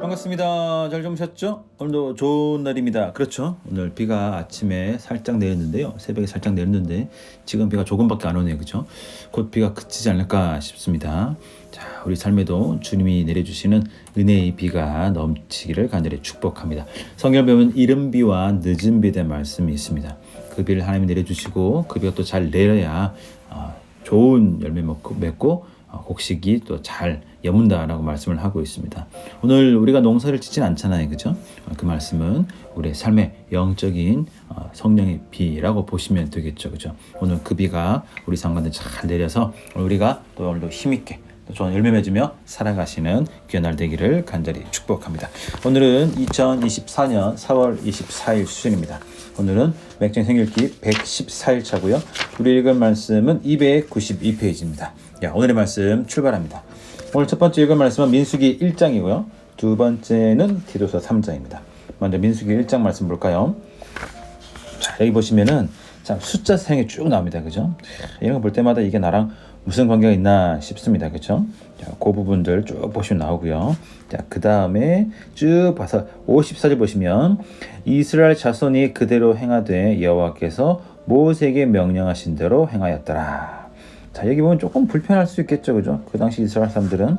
반갑습니다. 잘 주무셨죠? 오늘도 좋은 날입니다. 그렇죠? 오늘 비가 아침에 살짝 내렸는데요. 새벽에 살짝 내렸는데 지금 비가 조금밖에 안 오네요. 그렇죠? 곧 비가 그치지 않을까 싶습니다. 자, 우리 삶에도 주님이 내려주시는 은혜의 비가 넘치기를 간절히 축복합니다. 성경 보면 이른 비와 늦은 비에 대한 말씀이 있습니다. 그 비를 하나님이 내려주시고 그 비가 또 잘 내려야 어, 좋은 열매 맺고, 곡식이 또 잘 여문다라고 말씀을 하고 있습니다. 오늘 우리가 농사를 짓진 않잖아요, 그죠? 어, 그 말씀은 우리의 삶의 영적인 어, 성령의 비라고 보시면 되겠죠, 그죠? 오늘 그 비가 우리 상관에 잘 내려서 우리가 또 오늘도 힘있게 또 좋은 열매 맺으며 살아가시는 귀한 날 되기를 간절히 축복합니다. 오늘은 2024년 4월 24일 수준입니다. 오늘은 맥쟁 생일기 114일 차고요. 우리 읽은 말씀은 292페이지입니다. 야, 오늘의 말씀 출발합니다. 오늘 첫 번째 읽은 말씀은 민수기 1장이고요. 두 번째는 디도서 3장입니다. 먼저 민수기 1장 말씀 볼까요? 자, 여기 보시면은 참 숫자 사용이 쭉 나옵니다. 그죠? 이런 거 볼 때마다 이게 나랑 무슨 관계가 있나 싶습니다. 그죠? 자, 그 부분들 쭉 보시면 나오고요. 자, 그 다음에 쭉 봐서 54절 보시면 이스라엘 자손이 그대로 행하되 여호와께서 모세에게 명령하신 대로 행하였더라. 자, 여기 보면 조금 불편할 수 있겠죠. 그죠? 그 당시 이스라엘 사람들은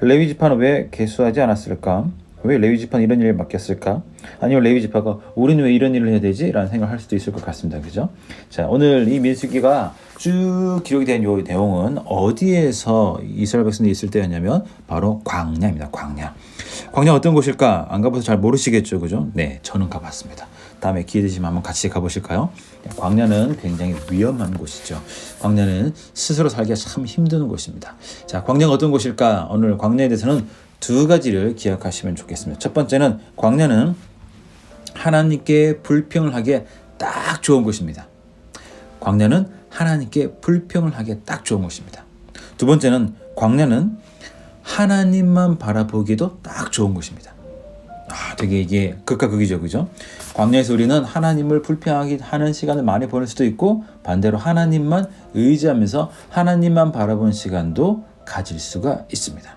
레위 지파는 왜 개수하지 않았을까? 왜 레위 지파는 이런 일을 맡겼을까? 아니면 레위 지파가 우리는 왜 이런 일을 해야 되지? 라는 생각을 할 수도 있을 것 같습니다. 그죠? 자, 오늘 이 민수기가 쭉 기록이 된 요 내용은 어디에서 이스라엘 백성들이 있을 때였냐면 바로 광야입니다. 광야. 광야 어떤 곳일까? 안 가봐서 잘 모르시겠죠. 그죠? 네, 저는 가봤습니다. 다음에 기회 되시면 한번 같이 가보실까요? 광야는 굉장히 위험한 곳이죠. 광야는 스스로 살기가 참 힘든 곳입니다. 자, 광야가 어떤 곳일까? 오늘 광야에 대해서는 두 가지를 기억하시면 좋겠습니다. 첫 번째는 광야는 하나님께 불평을 하기에 딱 좋은 곳입니다. 광야는 하나님께 불평을 하기에 딱 좋은 곳입니다. 두 번째는 광야는 하나님만 바라보기도 딱 좋은 곳입니다. 아, 되게 이게 극과 극이죠, 그죠? 광야에서 우리는 하나님을 불평하기 하는 시간을 많이 보낼 수도 있고 반대로 하나님만 의지하면서 하나님만 바라보는 시간도 가질 수가 있습니다.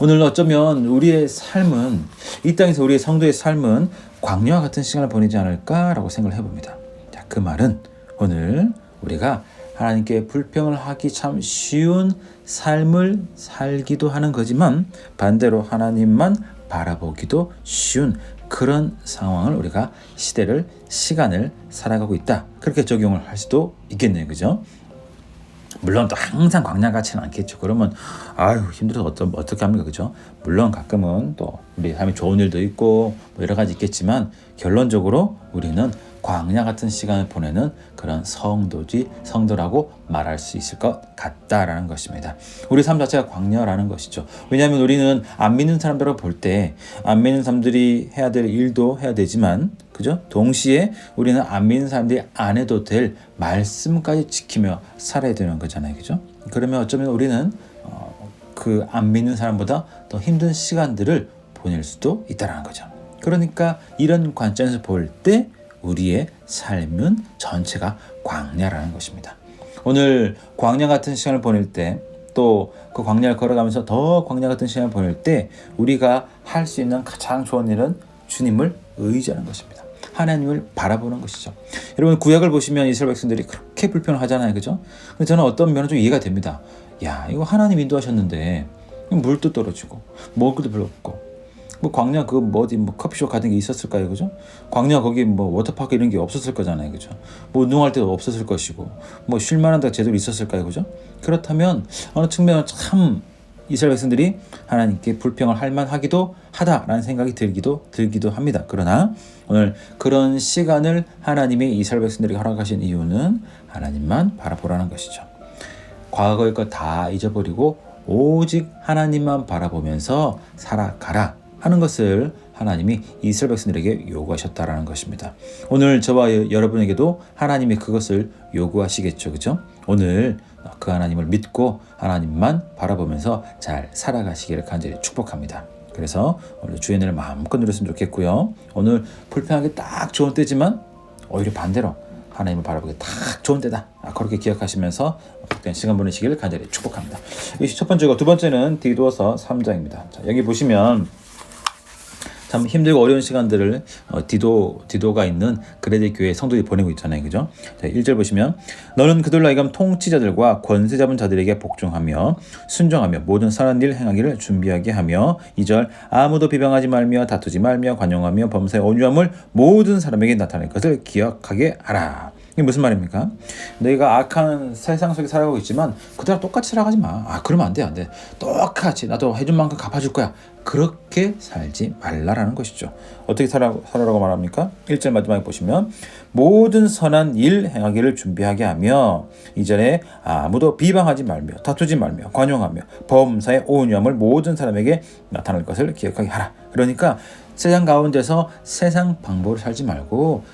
오늘 어쩌면 우리의 삶은 이 땅에서 우리의 성도의 삶은 광야와 같은 시간을 보내지 않을까라고 생각을 해봅니다. 자, 그 말은 오늘 우리가 하나님께 불평을 하기 참 쉬운 삶을 살기도 하는 거지만 반대로 하나님만 바라보기도 쉬운 그런 상황을 우리가 시대를 시간을 살아가고 있다. 그렇게 적용을 할 수도 있겠네요. 그죠? 물론 또 항상 광야 같지는 않겠죠. 그러면 아유 힘들어서 어떤 어떻게 합니까, 그죠? 물론 가끔은 또 우리 삶에 좋은 일도 있고 뭐 여러 가지 있겠지만 결론적으로 우리는 광야 같은 시간을 보내는 그런 성도지 성도라고 말할 수 있을 것 같다라는 것입니다. 우리 삶 자체가 광야라는 것이죠. 왜냐하면 우리는 안 믿는 사람들을 볼 때 안 믿는 사람들이 해야 될 일도 해야 되지만 그죠? 동시에 우리는 안 믿는 사람들이 안 해도 될 말씀까지 지키며 살아야 되는 거잖아요. 그죠? 그러면 어쩌면 우리는 어, 그안 믿는 사람보다 더 힘든 시간들을 보낼 수도 있다라는 거죠. 그러니까 이런 관점에서 볼 때 우리의 삶은 전체가 광야라는 것입니다. 오늘 광야 같은 시간을 보낼 때 또 그 광야를 걸어가면서 더 광야 같은 시간을 보낼 때 우리가 할 수 있는 가장 좋은 일은 주님을 의지하는 것입니다. 하나님을 바라보는 것이죠. 여러분 구약을 보시면 이스라엘 백성들이 그렇게 불평을 하잖아요, 그죠? 근데 저는 어떤 면은 좀 이해가 됩니다. 야, 이거 하나님 인도하셨는데 물도 떨어지고 먹을 것도 별로 없고 뭐 광야 그뭐 어디 뭐 커피숍 같은 게 있었을까요, 그죠? 광야 거기 뭐 워터파크 이런 게 없었을 거잖아요, 그죠? 뭐 운동할 때도 없었을 것이고 뭐 쉴만한 데가 제대로 있었을까요, 그죠? 그렇다면 어느 측면은 참 이스라엘 백성들이 하나님께 불평을 할 만하기도 하다라는 생각이 들기도 들기도 합니다. 그러나 오늘 그런 시간을 하나님이 이스라엘 백성들에게 허락하신 이유는 하나님만 바라보라는 것이죠. 과거의 것 다 잊어버리고 오직 하나님만 바라보면서 살아가라 하는 것을 하나님이 이스라엘 백성들에게 요구하셨다라는 것입니다. 오늘 저와 여러분에게도 하나님이 그것을 요구하시겠죠. 그죠? 오늘 그 하나님을 믿고 하나님만 바라보면서 잘 살아가시기를 간절히 축복합니다. 그래서 오늘 주의 은혜를 마음껏 누렸으면 좋겠고요. 오늘 불편하게 딱 좋은 때지만 오히려 반대로 하나님을 바라보기 딱 좋은 때다. 아, 그렇게 기억하시면서 복된 시간 보내시기를 간절히 축복합니다. 이 첫 번째고 두 번째는 디도서 3장입니다. 자, 여기 보시면 참 힘들고 어려운 시간들을 어, 디도 디도가 있는 그레데 교회 성도들이 보내고 있잖아요, 그죠? 자, 1절 보시면 너는 그들로 하여금 통치자들과 권세 잡은 자들에게 복종하며 순종하며 모든 선한 일 행하기를 준비하게 하며 2절 아무도 비방하지 말며 다투지 말며 관용하며 범사의 온유함을 모든 사람에게 나타낼 것을 기억하게 하라. 이게 무슨 말입니까? 너희가 악한 세상 속에 살아가고 있지만 그들랑 똑같이 살아가지 마. 아, 그러면 안 돼, 안 돼. 똑같이 나도 해준 만큼 갚아줄 거야. 그렇게 살지 말라라는 것이죠. 어떻게 살아, 살아라고 말합니까? 1절 마지막에 보시면 모든 선한 일 행하기를 준비하게 하며 이전에 아무도 비방하지 말며 다투지 말며 관용하며 범사의 온유함을 모든 사람에게 나타낼 것을 기억하게 하라. 그러니까 세상 가운데서 세상 방법으로 살지 말고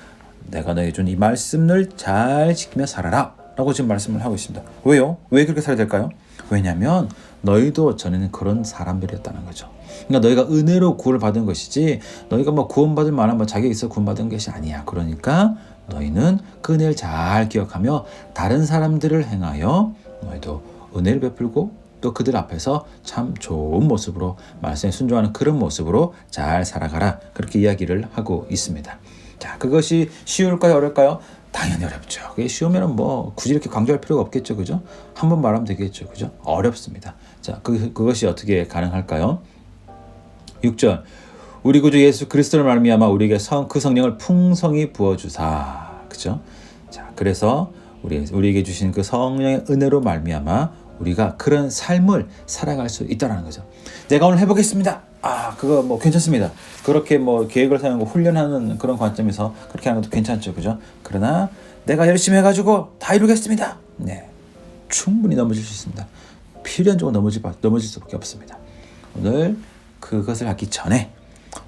내가 너에게 준 이 말씀을 잘 지키며 살아라 라고 지금 말씀을 하고 있습니다 왜요? 왜 그렇게 살아야 될까요? 왜냐하면 너희도 전에는 그런 사람들이었다는 거죠 그러니까 너희가 은혜로 구원을 받은 것이지 너희가 뭐 구원받을 만한 뭐 자격이 있어 구원받은 것이 아니야 그러니까 너희는 그 은혜를 잘 기억하며 다른 사람들을 행하여 너희도 은혜를 베풀고 또 그들 앞에서 참 좋은 모습으로 말씀에 순종하는 그런 모습으로 잘 살아가라 그렇게 이야기를 하고 있습니다. 자, 그것이 쉬울까요, 어려울까요? 당연히 어렵죠. 그게 쉬우면은 뭐 굳이 이렇게 강조할 필요가 없겠죠, 그죠? 한 번 말하면 되겠죠, 그죠? 어렵습니다. 자, 그 그것이 어떻게 가능할까요? 6절 우리 구주 예수 그리스도를 말미암아 우리에게 성, 그 성령을 풍성히 부어 주사. 그죠? 자, 그래서 우리 우리에게 주신 그 성령의 은혜로 말미암아 우리가 그런 삶을 살아갈 수 있다라는 거죠. 내가 오늘 해보겠습니다. 아, 그거 뭐 괜찮습니다. 그렇게 뭐 계획을 세우고 훈련하는 그런 관점에서 그렇게 하는 것도 괜찮죠, 그죠? 그러나 내가 열심히 해가지고 다 이루겠습니다. 네, 충분히 넘어질 수 있습니다. 쪽은 넘어질, 넘어질 수밖에 없습니다. 오늘 그것을 하기 전에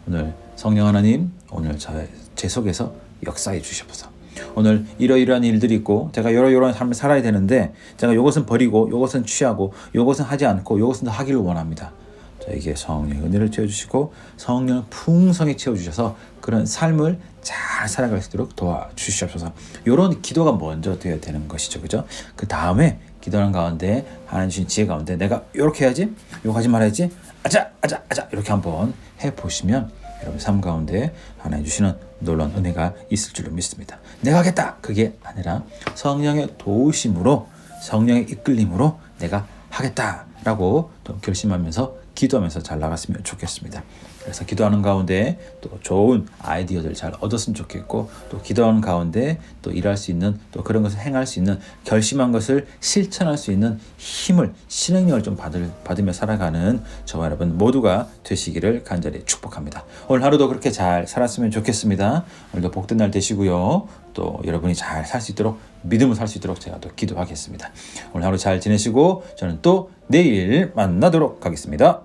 오늘 성령 하나님 오늘 저, 제 속에서 역사해 주셔서 오늘 이러이러한 일들이 있고 제가 이러이러한 삶을 살아야 되는데 제가 이것은 버리고 이것은 취하고 이것은 하지 않고 이것은 하기를 원합니다. 저에게 성령의 은혜를 채워주시고 성령을 풍성히 채워주셔서 그런 삶을 잘 살아갈 수 있도록 도와주시옵소서. 이런 기도가 먼저 되어야 되는 것이죠, 그죠? 그 다음에 기도하는 가운데 하나님 주신 지혜 가운데 내가 이렇게 해야지, 이거 하지 말아야지, 아자, 아자, 아자 이렇게 한번 해 보시면 여러분 삶 가운데 하나님 주시는 놀라운 은혜가 있을 줄로 믿습니다. 내가 하겠다 그게 아니라 성령의 도우심으로 성령의 이끌림으로 내가 하겠다라고 또 결심하면서 기도하면서 잘 나갔으면 좋겠습니다. 그래서 기도하는 가운데 또 좋은 아이디어들 잘 얻었으면 좋겠고 또 기도하는 가운데 또 일할 수 있는 또 그런 것을 행할 수 있는 결심한 것을 실천할 수 있는 힘을 실행력을 좀 받을, 받으며 살아가는 저와 여러분 모두가 되시기를 간절히 축복합니다. 오늘 하루도 그렇게 잘 살았으면 좋겠습니다. 오늘도 복된 날 되시고요. 또 여러분이 잘 살 수 있도록 믿음을 살 수 있도록 제가 또 기도하겠습니다. 오늘 하루 잘 지내시고 저는 또 내일 만나도록 하겠습니다.